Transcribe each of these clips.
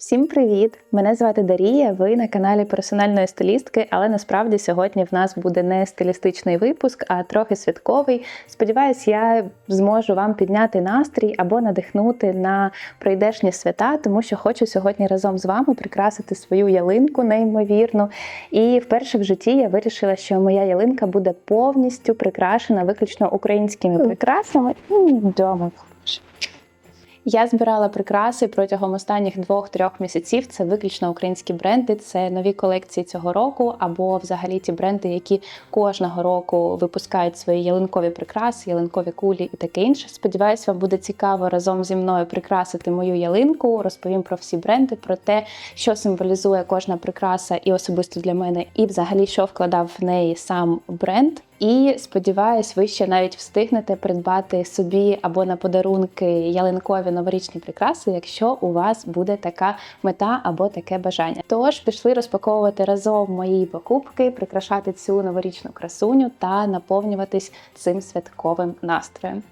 Всім привіт! Мене звати Дарія. Ви на каналі персональної стилістки, але насправді сьогодні в нас буде не стилістичний випуск, а трохи святковий. Сподіваюсь, я зможу вам підняти настрій або надихнути на прийдешні свята, тому що хочу сьогодні разом з вами прикрасити свою ялинку неймовірну. І вперше в житті я вирішила, що моя ялинка буде повністю прикрашена виключно українськими прикрасами. Вдома. Я збирала прикраси протягом останніх двох-трьох місяців. Це виключно українські бренди, це нові колекції цього року, або взагалі ті бренди, які кожного року випускають свої ялинкові прикраси, ялинкові кулі і таке інше. Сподіваюсь, вам буде цікаво разом зі мною прикрасити мою ялинку. Розповім про всі бренди, про те, що символізує кожна прикраса, і особисто для мене, і взагалі що вкладав в неї сам бренд. І сподіваюсь, ви ще навіть встигнете придбати собі або на подарунки ялинкові новорічні прикраси, якщо у вас буде така мета або таке бажання. Тож пішли розпаковувати разом мої покупки, прикрашати цю новорічну красуню та наповнюватись цим святковим настроєм.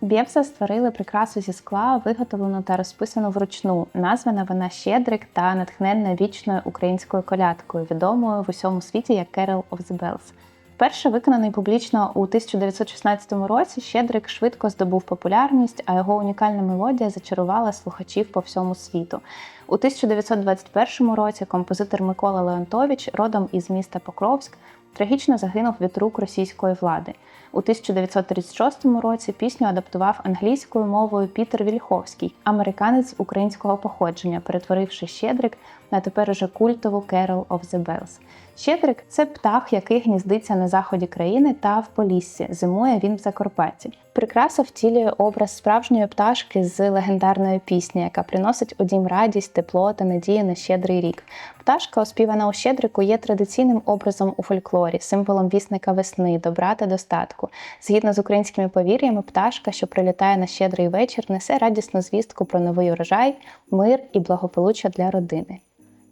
Бєпса створили прикрасу зі скла, виготовлену та розписану вручну. Названа вона Щедрик та натхненна вічною українською колядкою, відомою в усьому світі як Carol of the Bells. Вперше виконаний публічно у 1916 році, Щедрик швидко здобув популярність, а його унікальна мелодія зачарувала слухачів по всьому світу. У 1921 році композитор Микола Леонтович, родом із міста Покровськ, трагічно загинув від рук російської влади. У 1936 році пісню адаптував англійською мовою Пітер Вільховський, американець українського походження, перетворивши Щедрик на тепер уже культову Carol of the Bells. Щедрик це птах, який гніздиться на заході країни та в Поліссі. Зимує він в Закарпатті. Прикраса втілює образ справжньої пташки з легендарної пісні, яка приносить у дім радість, тепло та надію на щедрий рік. Пташка, оспівана у Щедрику, є традиційним образом у фольклорі, символом вісника весни, добра та достатку. Згідно з українськими повір'ями, пташка, що прилітає на щедрий вечір, несе радісну звістку про новий урожай, мир і благополуччя для родини.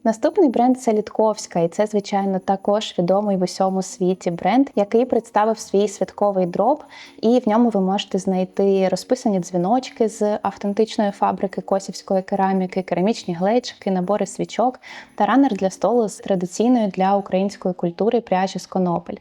Наступний бренд це Літковська, і це, звичайно, також відомий в усьому світі бренд, який представив свій святковий дроб, і в ньому ви можете знайти розписані дзвіночки з автентичної фабрики косівської кераміки, керамічні глечики, набори свічок та ранер для столу з традиційної для української культури пряжі з конопель.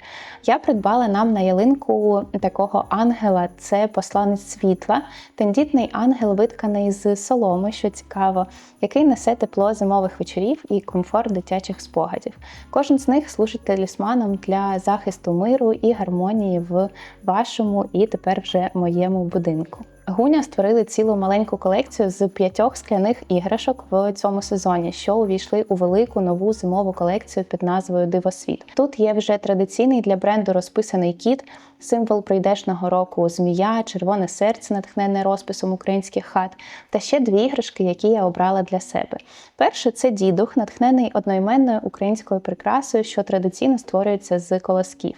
Я придбала нам на ялинку такого ангела, це посланець світла, тендітний ангел, витканий з соломи, що цікаво, який несе тепло зимових вечорів і комфорт дитячих спогадів. Кожен з них служить талісманом для захисту миру і гармонії в вашому і тепер вже моєму будинку. Гуня створили цілу маленьку колекцію з п'ятьох скляних іграшок в цьому сезоні, що увійшли у велику нову зимову колекцію під назвою Дивосвіт. Тут є вже традиційний для бренду розписаний кіт, символ прийдешного року змія, червоне серце, натхнене розписом українських хат, та ще дві іграшки, які я обрала для себе. Перше це дідух, натхнений одноіменною українською прикрасою, що традиційно створюється з колосків.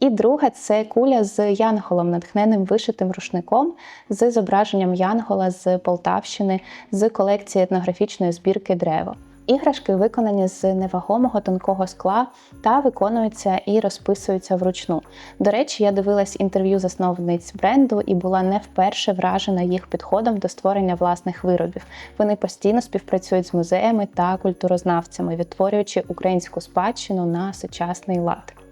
І друга це куля з янголом, натхненим вишитим рушником з зображенням янгола з Полтавщини з колекції етнографічної збірки Древо. Іграшки виконані з невагомого тонкого скла та виконуються і розписуються вручну. До речі, я дивилась інтерв'ю засновниць бренду і була не вперше вражена їх підходом до створення власних виробів. Вони постійно співпрацюють з музеями та культурознавцями, відтворюючи українську спадщину на сучасний лад.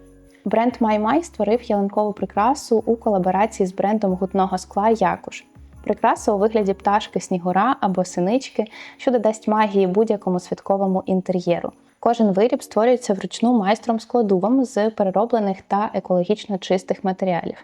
Бренд MyMy створив ялинкову прикрасу у колаборації з брендом гутного скла Якуш. Прикраса у вигляді пташки снігура або синички, що додасть магії будь-якому святковому інтер'єру. Кожен виріб створюється вручну майстром складувом з перероблених та екологічно чистих матеріалів.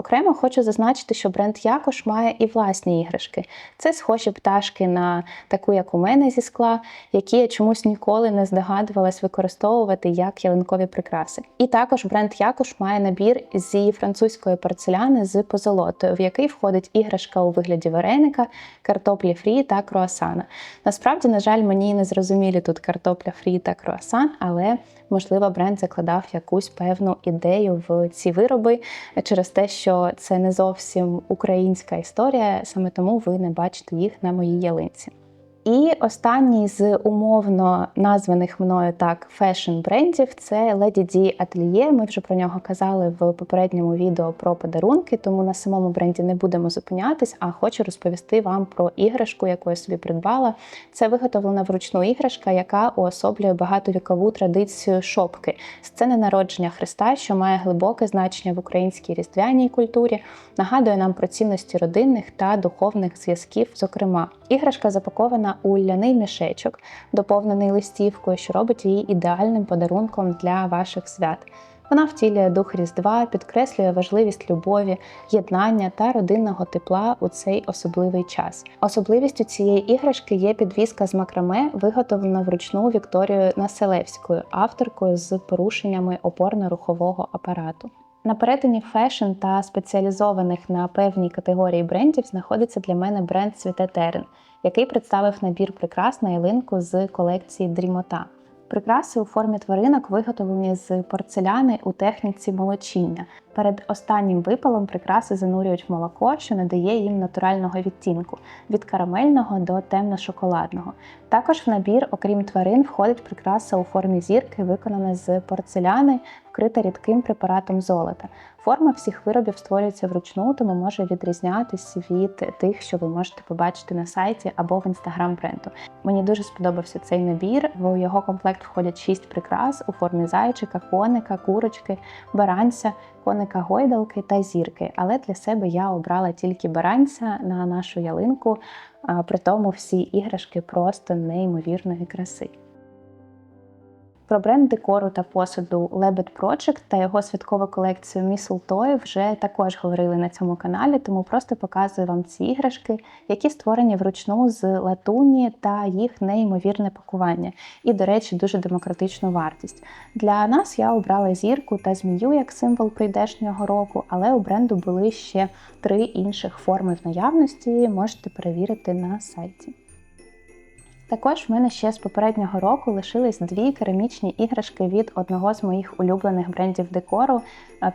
Окремо хочу зазначити, що бренд Якош має і власні іграшки. Це схожі пташки на таку, як у мене зі скла, які я чомусь ніколи не здогадувалась використовувати як ялинкові прикраси. І також бренд Якош має набір зі французької порцеляни з позолотою, в який входить іграшка у вигляді вареника, картоплі фрі та круасана. Насправді, на жаль, мені не зрозумілі тут картопля фрі та круасан, але можливо бренд закладав якусь певну ідею в ці вироби через те, що це не зовсім українська історія, саме тому ви не бачите їх на моїй ялинці. І останній з умовно названих мною так фешн-брендів це Lady D Atelier. Ми вже про нього казали в попередньому відео про подарунки, тому на самому бренді не будемо зупинятись, а хочу розповісти вам про іграшку, яку я собі придбала. Це виготовлена вручну іграшка, яка уособлює багатовікову традицію шопки, сцени народження Христа, що має глибоке значення в українській різдвяній культурі, нагадує нам про цінності родинних та духовних зв'язків. Зокрема, іграшка запакована у ляний мішечок, доповнений листівкою, що робить її ідеальним подарунком для ваших свят. Вона втілює дух Різдва, підкреслює важливість любові, єднання та родинного тепла у цей особливий час. Особливістю цієї іграшки є підвіска з макраме, виготовлена вручну Вікторією Населевською, авторкою з порушеннями опорно-рухового апарату. На перетині фешн та спеціалізованих на певній категорії брендів знаходиться для мене бренд Світе Терен, який представив набір прикрас на ялинку з колекції Дрімота. Прикраси у формі тваринок виготовлені з порцеляни у техніці молочіння. Перед останнім випалом прикраси занурюють в молоко, що надає їм натурального відтінку від карамельного до темно-шоколадного. Також в набір, окрім тварин, входить прикраса у формі зірки, виконана з порцеляни, вкрита рідким препаратом золота. Форма всіх виробів створюється вручну, тому може відрізнятись від тих, що ви можете побачити на сайті або в інстаграм бренду. Мені дуже сподобався цей набір. В його комплект входять шість прикрас у формі зайчика, коника, курочки, баранця, коника гойдалки та зірки. Але для себе я обрала тільки баранця на нашу ялинку. При тому всі іграшки просто неймовірної краси. Про бренд декору та посуду Lebed Project та його святкову колекцію Mistletoe вже також говорили на цьому каналі, тому просто показую вам ці іграшки, які створені вручну з латуні та їх неймовірне пакування. І, до речі, дуже демократичну вартість. Для нас я обрала зірку та змію як символ прийдешнього року, але у бренду були ще три інших форми в наявності. Можете перевірити на сайті. Також в мене ще з попереднього року лишились дві керамічні іграшки від одного з моїх улюблених брендів декору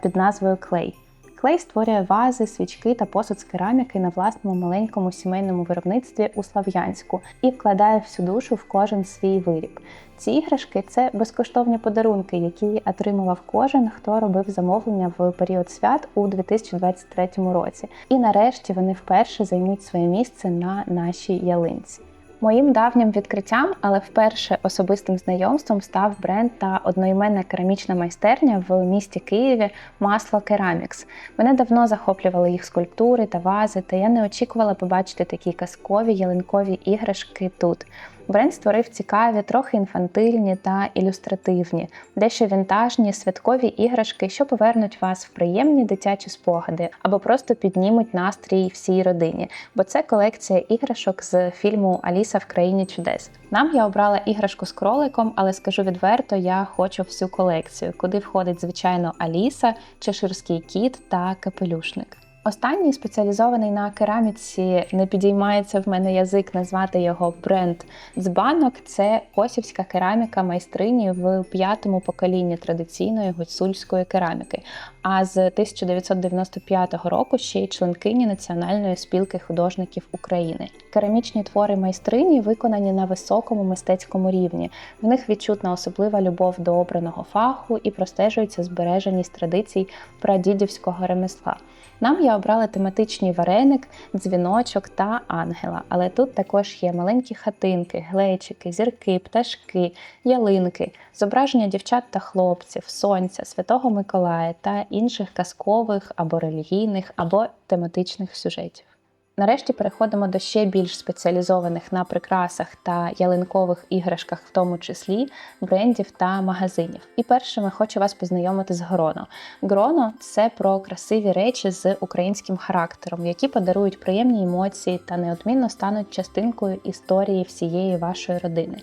під назвою Clay. Клей створює вази, свічки та посуд з кераміки на власному маленькому сімейному виробництві у Слав'янську і вкладає всю душу в кожен свій виріб. Ці іграшки це безкоштовні подарунки, які отримував кожен, хто робив замовлення в період свят у 2023 році. І нарешті вони вперше займуть своє місце на нашій ялинці. Моїм давнім відкриттям, але вперше особистим знайомством став бренд та одноіменна керамічна майстерня в місті Києві Масло Керамікс. Мене давно захоплювали їх скульптури та вази, та я не очікувала побачити такі казкові ялинкові іграшки тут. Бренд створив цікаві, трохи інфантильні та ілюстративні, дещо вінтажні святкові іграшки, що повернуть вас в приємні дитячі спогади або просто піднімуть настрій всій родині. Бо це колекція іграшок з фільму Аліса в країні чудес. Нам я обрала іграшку з кроликом, але скажу відверто, я хочу всю колекцію, куди входить звичайно Аліса, чеширський кіт та капелюшник. Останній спеціалізований на кераміці не підіймається в мене язик назвати його бренд дзбанок. Це косівська кераміка майстрині в п'ятому поколінні традиційної гуцульської кераміки. А з 1995 року ще й членкині Національної спілки художників України. Керамічні твори майстрині виконані на високому мистецькому рівні. В них відчутна особлива любов до обраного фаху і простежується збереженість традицій прадідівського ремесла. Нам я обрала тематичний вареник, дзвіночок та ангела, але тут також є маленькі хатинки, глечики, зірки, пташки, ялинки, зображення дівчат та хлопців, сонця, святого Миколая та інших казкових або релігійних, або тематичних сюжетів. Нарешті переходимо до ще більш спеціалізованих на прикрасах та ялинкових іграшках, в тому числі брендів та магазинів. І першими хочу вас познайомити з Гроно. Гроно це про красиві речі з українським характером, які подарують приємні емоції та неодмінно стануть частинкою історії всієї вашої родини.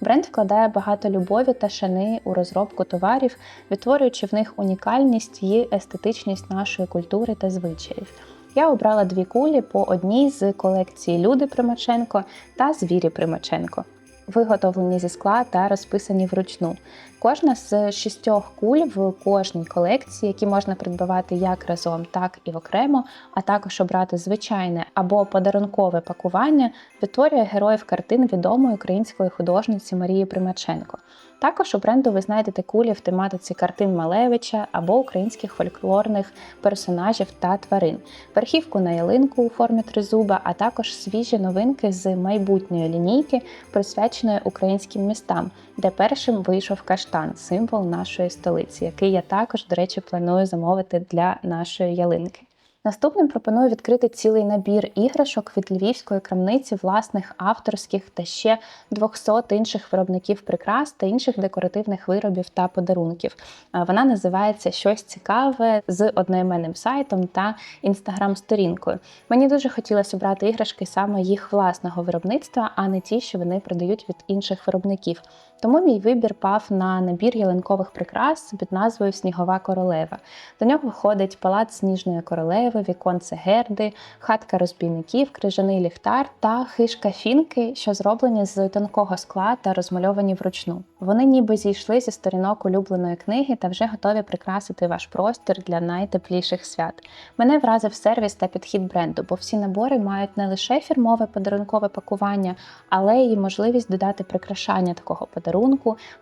Бренд вкладає багато любові та шани у розробку товарів, відтворюючи в них унікальність і естетичність нашої культури та звичаїв. Я обрала дві кулі по одній з колекції Люди Примаченко та Звірі Примаченко. виготовлені зі скла та розписані вручну. Кожна з шістьох куль в кожній колекції, які можна придбавати як разом, так і окремо, а також обрати звичайне або подарункове пакування, відтворює героїв картин відомої української художниці Марії Примаченко. Також у бренду ви знайдете кулі в тематиці картин Малевича або українських фольклорних персонажів та тварин, верхівку на ялинку у формі тризуба, а також свіжі новинки з майбутньої лінійки, присвяченої українським містам, де першим вийшов каштан, символ нашої столиці, який я також, до речі, планую замовити для нашої ялинки. Наступним пропоную відкрити цілий набір іграшок від львівської крамниці власних авторських та ще 200 інших виробників прикрас та інших декоративних виробів та подарунків. Вона називається Щось цікаве з одноіменним сайтом та інстаграм-сторінкою. Мені дуже хотілося обрати іграшки саме їх власного виробництва, а не ті, що вони продають від інших виробників. Тому мій вибір пав на набір ялинкових прикрас під назвою Снігова королева. До нього входить палац сніжної королеви, віконце герди, хатка розбійників, крижаний ліхтар та хишка фінки, що зроблені з тонкого скла та розмальовані вручну. Вони ніби зійшли зі сторінок улюбленої книги та вже готові прикрасити ваш простір для найтепліших свят. Мене вразив сервіс та підхід бренду, бо всі набори мають не лише фірмове подарункове пакування, але й можливість додати прикрашання такого подарунку,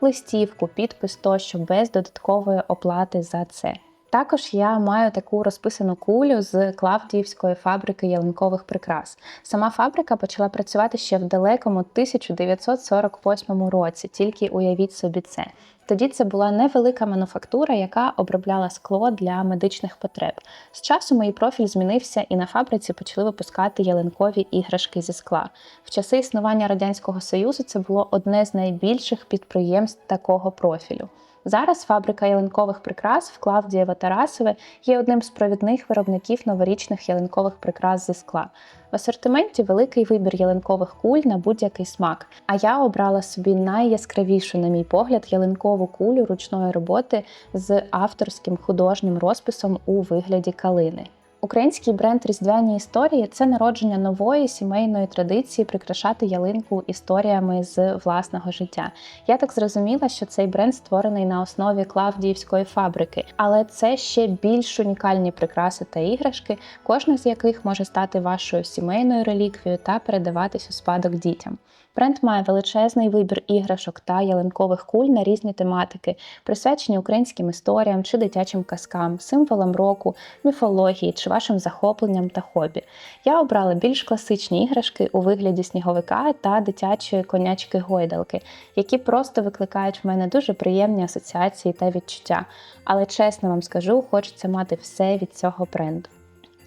листівку, підпис тощо без додаткової оплати за це. Також я маю таку розписану кулю з Клавдіївської фабрики ялинкових прикрас. Сама фабрика почала працювати ще в далекому 1948 році, тільки уявіть собі це. Тоді це була невелика мануфактура, яка обробляла скло для медичних потреб. З часу мій профіль змінився, і на фабриці почали випускати ялинкові іграшки зі скла. В часи існування радянського союзу це було одне з найбільших підприємств такого профілю. Зараз фабрика ялинкових прикрас в Клавдієво Тарасове є одним з провідних виробників новорічних ялинкових прикрас зі скла. В асортименті великий вибір ялинкових куль на будь-який смак. А я обрала собі найяскравішу, на мій погляд, ялинкову кулю ручної роботи з авторським художнім розписом у вигляді калини. Український бренд Різдвяні історії це народження нової сімейної традиції прикрашати ялинку історіями з власного життя. Я так зрозуміла, що цей бренд створений на основі Клавдіївської фабрики, але це ще більш унікальні прикраси та іграшки, кожна з яких може стати вашою сімейною реліквією та передаватись у спадок дітям. Бренд має величезний вибір іграшок та ялинкових куль на різні тематики, присвячені українським історіям чи дитячим казкам, символам року, міфології чи вашим захопленням та хобі. Я обрала більш класичні іграшки у вигляді сніговика та дитячої конячки гойдалки, які просто викликають в мене дуже приємні асоціації та відчуття. Але чесно вам скажу, хочеться мати все від цього бренду.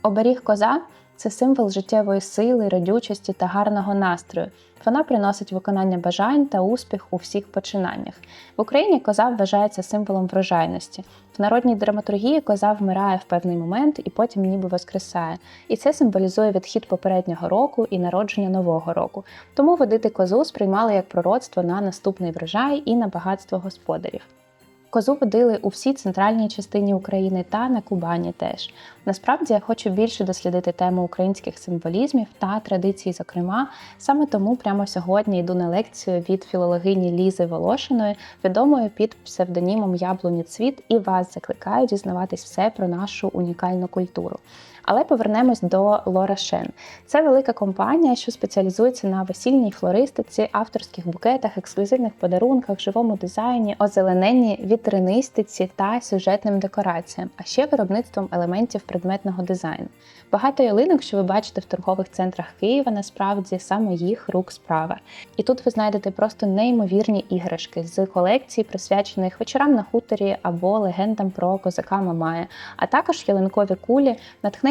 Оберіг коза це символ життєвої сили, радючості та гарного настрою. Вона приносить виконання бажань та успіх у всіх починаннях. В Україні коза вважається символом врожайності. В народній драматургії коза вмирає в певний момент і потім ніби воскресає. І це символізує відхід попереднього року і народження нового року. Тому водити козу сприймали як пророцтво на наступний врожай і на багатство господарів. Козу водили у всій центральній частині України та на Кубані теж. Насправді я хочу більше дослідити тему українських символізмів та традицій, зокрема, саме тому прямо сьогодні йду на лекцію від філологині Лізи Волошиної, відомої під псевдонімом Яблуні Цвіт, і вас закликаю дізнаватись все про нашу унікальну культуру. Але повернемось до Лора Шен. Це велика компанія, що спеціалізується на весільній флористиці, авторських букетах, ексклюзивних подарунках, живому дизайні, озелененні, вітринистиці та сюжетним декораціям, а ще виробництвом елементів предметного дизайну. Багато ялинок, що ви бачите в торгових центрах Києва, насправді саме їх рук справа. І тут ви знайдете просто неймовірні іграшки з колекцій, присвячених вечорам на хуторі або легендам про козака Мамая, а також ялинкові кулі,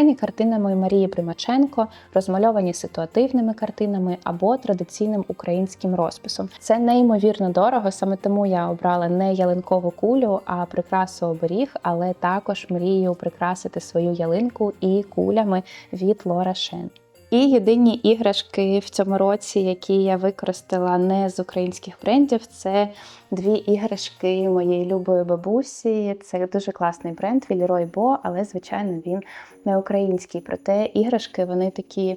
натхнені картинами Марії Примаченко, розмальовані ситуативними картинами або традиційним українським розписом. Це неймовірно дорого, саме тому я обрала не ялинкову кулю, а прикрасу оберіг, але також мрію прикрасити свою ялинку і кулями від Лора Шен. І єдині іграшки в цьому році, які я використала не з українських брендів, це дві іграшки моєї любої бабусі. Це дуже класний бренд Вільрой Бо, але, звичайно, він не український. Проте іграшки вони такі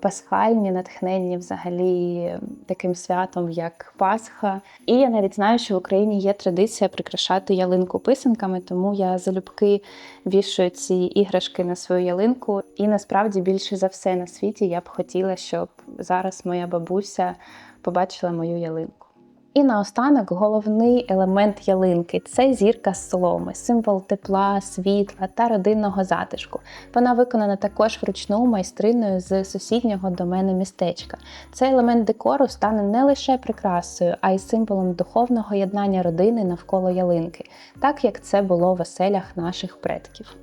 пасхальні, натхненні взагалі таким святом, як Пасха. І я навіть знаю, що в Україні є традиція прикрашати ялинку писанками, тому я залюбки вішую ці іграшки на свою ялинку. І насправді більше за все на світі я б хотіла, щоб зараз моя бабуся побачила мою ялинку. І наостанок головний елемент ялинки це зірка з соломи, символ тепла, світла та родинного затишку. Вона виконана також вручну майстриною з сусіднього до мене містечка. Цей елемент декору стане не лише прикрасою, а й символом духовного єднання родини навколо ялинки, так як це було в оселях наших предків.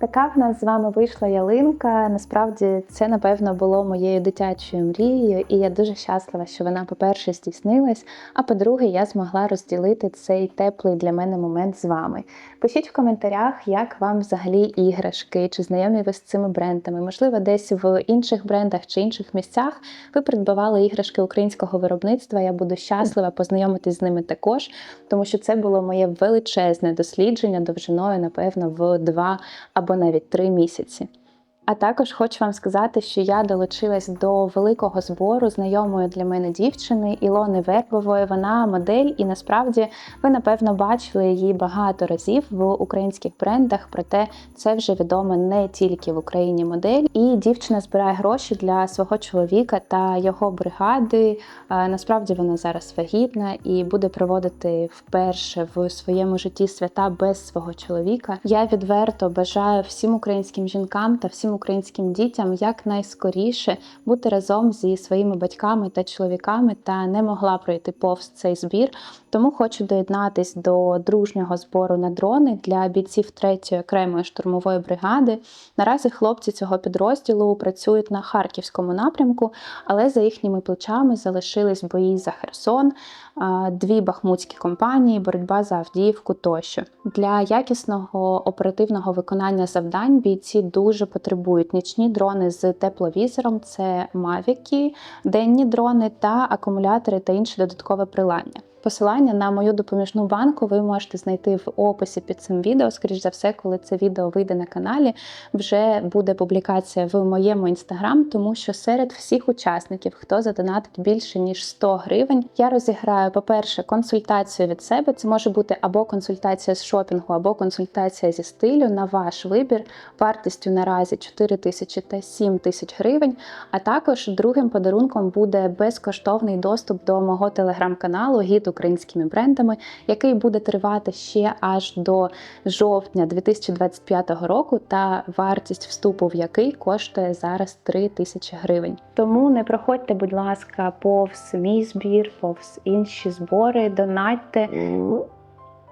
Така в нас з вами вийшла ялинка. Насправді це, напевно, було моєю дитячою мрією, і я дуже щаслива, що вона, по-перше, здійснилась, а по-друге, я змогла розділити цей теплий для мене момент з вами. Пишіть в коментарях, як вам взагалі іграшки, чи знайомі ви з цими брендами. Можливо, десь в інших брендах чи інших місцях ви придбавали іграшки українського виробництва. Я буду щаслива познайомитись з ними також, тому що це було моє величезне дослідження довжиною, напевно, в два або навіть три місяці. А також хочу вам сказати, що я долучилась до великого збору знайомої для мене дівчини Ілони Вербової. Вона модель, і насправді ви, напевно, бачили її багато разів в українських брендах. Проте це вже відомо не тільки в Україні модель. І дівчина збирає гроші для свого чоловіка та його бригади. Насправді вона зараз вагітна і буде проводити вперше в своєму житті свята без свого чоловіка. Я відверто бажаю всім українським жінкам та всім українським дітям якнайскоріше бути разом зі своїми батьками та чоловіками та не могла пройти повз цей збір. Тому хочу доєднатись до дружнього збору на дрони для бійців 3-ї окремої штурмової бригади. Наразі хлопці цього підрозділу працюють на харківському напрямку, але за їхніми плечами залишились бої за Херсон, дві бахмутські компанії, боротьба за Авдіївку тощо. Для якісного оперативного виконання завдань бійці дуже потребують нічні дрони з тепловізором, це мавіки, денні дрони та акумулятори та інше додаткове приладдя. Посилання на мою допоміжну банку ви можете знайти в описі під цим відео. Скоріш за все, коли це відео вийде на каналі, вже буде публікація в моєму інстаграм, тому що серед всіх учасників, хто задонатить більше ніж 100 гривень, я розіграю, по-перше, консультацію від себе. Це може бути або консультація з шопінгу, або консультація зі стилю на ваш вибір, вартістю наразі 4 тисячі та 7 тисяч гривень. А також другим подарунком буде безкоштовний доступ до мого телеграм-каналу Гід українськими брендами, який буде тривати ще аж до жовтня 2025 року, та вартість вступу в який коштує зараз 3 тисячі гривень. Тому не проходьте, будь ласка, повз мій збір, повз інші збори, донатьте.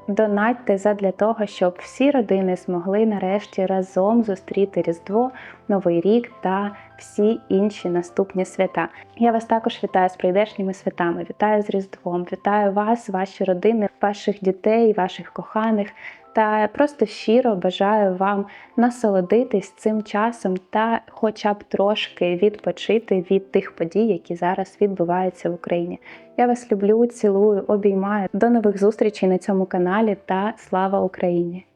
Донатьте задля того, щоб всі родини змогли нарешті разом зустріти Різдво, Новий рік та всі інші наступні свята. Я вас також вітаю з прийдешніми святами. Вітаю з Різдвом, вітаю вас, ваші родини, ваших дітей, ваших коханих. Та просто щиро бажаю вам насолодитись цим часом та, хоча б трошки відпочити від тих подій, які зараз відбуваються в Україні. Я вас люблю, цілую, обіймаю. До нових зустрічей на цьому каналі та слава Україні!